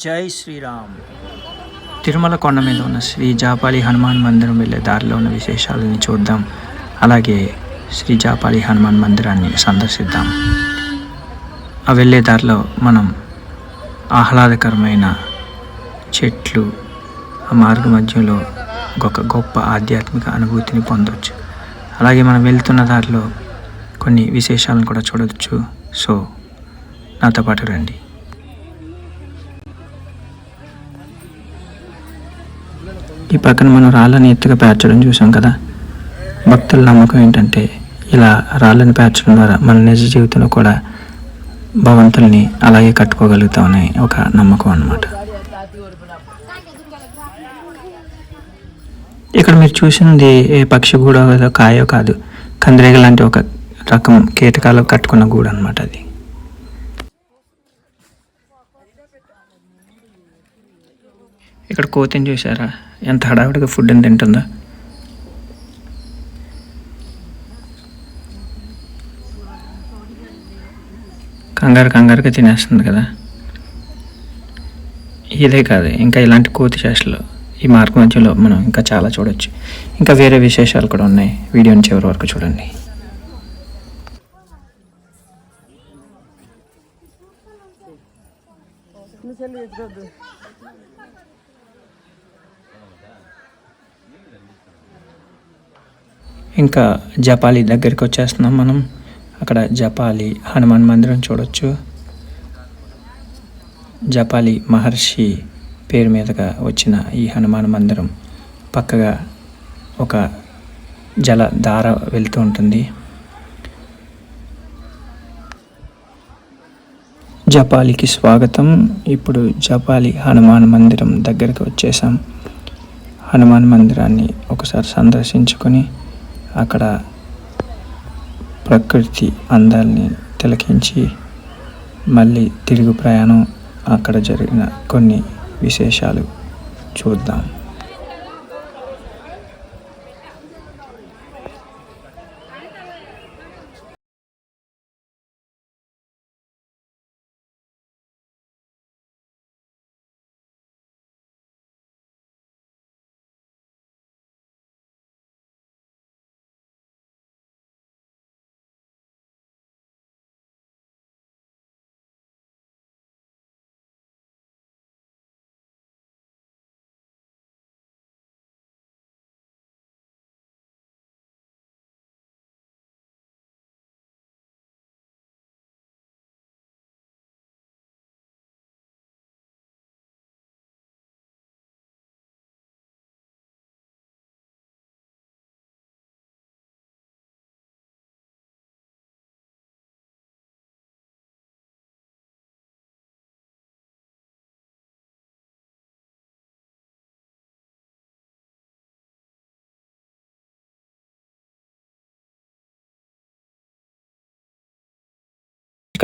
జై శ్రీరామ్. తిరుమల కొండ మీద ఉన్న శ్రీ జాపాలి హనుమాన్ మందిరం వెళ్ళే దారిలో ఉన్న విశేషాలని చూద్దాం. అలాగే శ్రీ జాపాలి హనుమాన్ మందిరాన్ని సందర్శిద్దాం. ఆ వెళ్ళే దారిలో మనం ఆహ్లాదకరమైన చెట్లు ఆ మార్గ మధ్యలో ఒక గొప్ప ఆధ్యాత్మిక అనుభూతిని పొందవచ్చు అలాగే మనం వెళ్తున్న దారిలో కొన్ని విశేషాలను కూడా చూడవచ్చు సో నాతో పాటు రండి. ఈ పక్కన మనం రాళ్ళని ఎత్తుగా పేర్చడం చూసాం కదా. భక్తుల నమ్మకం ఏంటంటే ఇలా రాళ్ళని పేర్చడం ద్వారా మన నిజ జీవితంలో కూడా భవంతుల్ని అలాగే కట్టుకోగలుగుతామని ఒక నమ్మకం అన్నమాట. ఇక్కడ మీరు చూసింది ఏ పక్షి గూడో కాయో కాదు. కందిరీగ లాంటి ఒక రకం కీటకాలు కట్టుకున్న గూడు అనమాట అది. ఇక్కడ కోతిని చూసారా ఎంత హడావిడిగా ఫుడ్ అని తింటుందో. కంగారు కంగారుగా తినేస్తుంది కదా. ఇదే కాదు ఇంకా ఇలాంటి కోతి చేష్టలు ఈ మార్గ మధ్యలో మనం ఇంకా చాలా చూడొచ్చు. ఇంకా వేరే విశేషాలు కూడా ఉన్నాయి. వీడియోని చివరి వరకు చూడండి. ఇంకా జపాలి దగ్గరికి వచ్చేస్తున్నాం మనం. అక్కడ జపాలి హనుమాన్ మందిరం చూడొచ్చు. జపాలి మహర్షి పేరు మీదుగా వచ్చిన ఈ హనుమాన్ మందిరం పక్కగా ఒక జలధార వెళ్తూ ఉంటుంది. జపాలికి స్వాగతం. ఇప్పుడు జపాలి హనుమాన్ మందిరం దగ్గరికి వచ్చేసాం. హనుమాన్ మందిరాన్ని ఒకసారి సందర్శించుకొని అక్కడ ప్రకృతి అందాల్ని తిలకించి మళ్ళీ తిరుగు ప్రయాణం అక్కడ జరిగిన కొన్ని విశేషాలు చూద్దాం.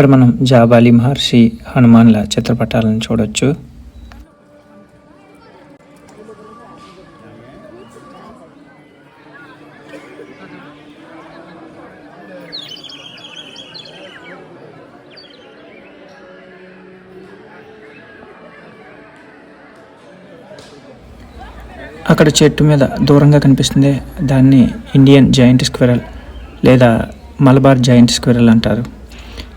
ఇక్కడ మనం జాబాలి మహర్షి హనుమాన్ల చిత్రపటాలను చూడొచ్చు. అక్కడ చెట్టు మీద దూరంగా కనిపిస్తుంది దాన్ని ఇండియన్ జాయింట్ స్క్విరల్ లేదా మలబార్ జాయింట్ స్క్విరల్ అంటారు.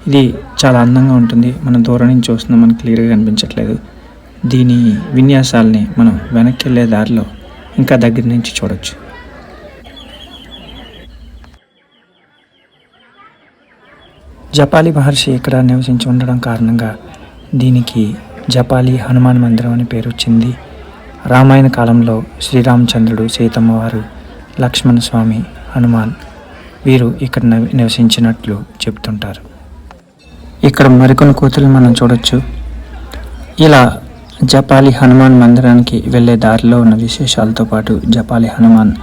ఇది చాలా అందంగా ఉంటుంది. మనం దూరం నుంచి చూస్తున్నాం మనకు క్లియర్గా కనిపించట్లేదు. దీని విన్యాసాలని మనం వెనక్కి వెళ్ళే దారిలో ఇంకా దగ్గర నుంచి చూడొచ్చు. జపాలి మహర్షి ఇక్కడ నివసించి ఉండడం కారణంగా దీనికి జపాలి హనుమాన్ మందిరం అని పేరు వచ్చింది. రామాయణ కాలంలో శ్రీరామచంద్రుడు సీతమ్మవారు లక్ష్మణ స్వామి హనుమాన్ వీరు ఇక్కడ నివసించినట్లు చెబుతుంటారు ఇక్కడ మరికొన్ని కోతులు మనం చూడొచ్చు. ఇలా జపాలి హనుమాన్ మందిరానికి వెళ్ళే దారిలో ఉన్న విశేషాలతో పాటు జపాలి హనుమాన్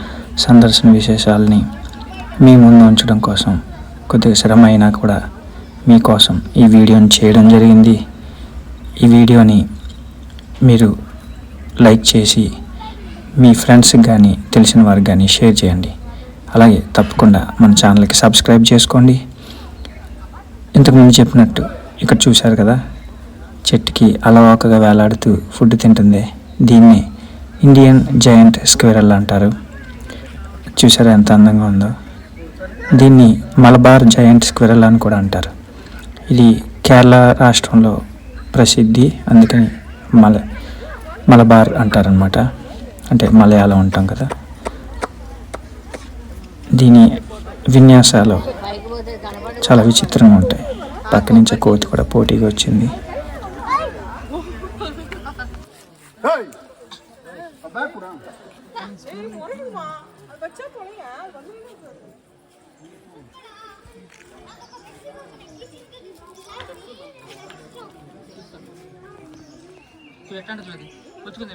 సందర్శన విశేషాలని మీ ముందు ఉంచడం కోసం కొద్దిగా శ్రమ అయినా కూడా మీకోసం ఈ వీడియోని చేయడం జరిగింది. ఈ వీడియోని మీరు లైక్ చేసి మీ ఫ్రెండ్స్కి కానీ తెలిసిన వారికి కానీ షేర్ చేయండి. అలాగే తప్పకుండా మన ఛానల్కి సబ్స్క్రైబ్ చేసుకోండి. ఇంతకుముందు చెప్పినట్టు ఇక్కడ చూశారు కదా చెట్టుకి అలవాకగా వేలాడుతూ ఫుడ్ తింటుంది దీన్ని ఇండియన్ జయంట్ స్క్వేరల్ అంటారు. చూసారా ఎంత అందంగా ఉందో? దీన్ని మలబార్ జయంట్ స్క్విరల్ అని కూడా అంటారు. ఇది కేరళ రాష్ట్రంలో ప్రసిద్ధి అందుకని మల మలబార్ అంటారనమాట అంటే మలయాళం అంటాం కదా. దీని విన్యాసాలు చాలా విచిత్రంగా ఉంటాయి. పక్క నుంచి కోతి కూడా పోటీగా వచ్చింది. ఎట్లాంటి చూడది వచ్చుకుంది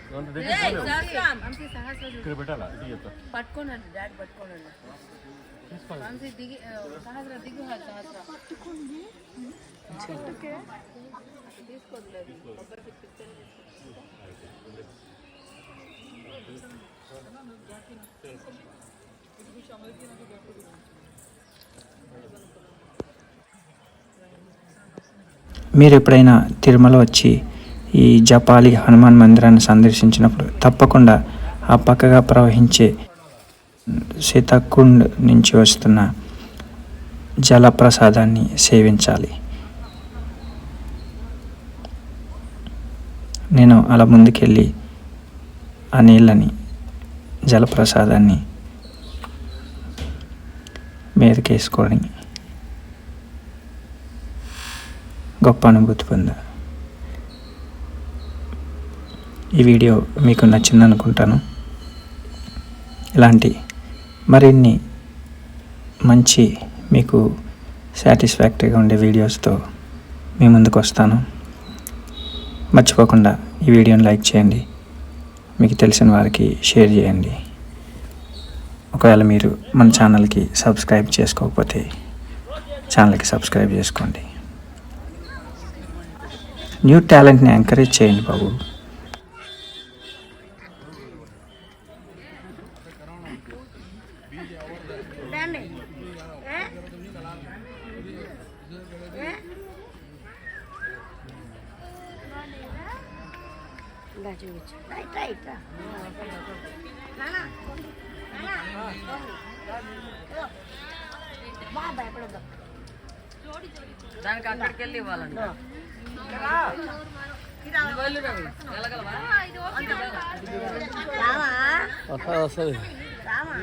ఇక్కడ పెట్టాలా? ఇది చెప్తా. పట్టుకోనండి డాడీ పట్టుకోనండి. వంశీ దిగి ఆ, సహస్ర దిగు హా, సహస్ర తీసుకోవట్లేదు మీరు ఎప్పుడైనా తిరుమల వచ్చి ఈ జపాలి హనుమాన్ మందిరాన్ని సందర్శించినప్పుడు తప్పకుండా ఆ పక్కగా ప్రవహించే సీతాకుండ్ నుంచి వస్తున్న జలప్రసాదాన్ని సేవించాలి. నేను అలా ముందుకెళ్ళి ఆ నీళ్ళని జలప్రసాదాన్ని మీదకేసుకోవడానికి గొప్ప అనుభూతి పొందా. ఈ వీడియో మీకు నచ్చింది అనుకుంటాను ఇలాంటి మరిన్ని మంచి మీకు సాటిస్ఫాక్టరీగా ఉండే వీడియోస్తో మీ ముందుకు వస్తాను. మర్చిపోకుండా ఈ వీడియోని లైక్ చేయండి. మీకు తెలిసిన వారికి షేర్ చేయండి. ఒకవేళ మీరు మన ఛానల్కి సబ్స్క్రైబ్ చేసుకోకపోతే ఛానల్కి సబ్స్క్రైబ్ చేసుకోండి. న్యూ టాలెంట్ని ఎంకరేజ్ చేయండి బాబు. ఇంకా చూపించు బాగా భయపడద్దు దానికి అక్కడికి వెళ్ళి ఇవ్వాలండి వస్తుంది. రామా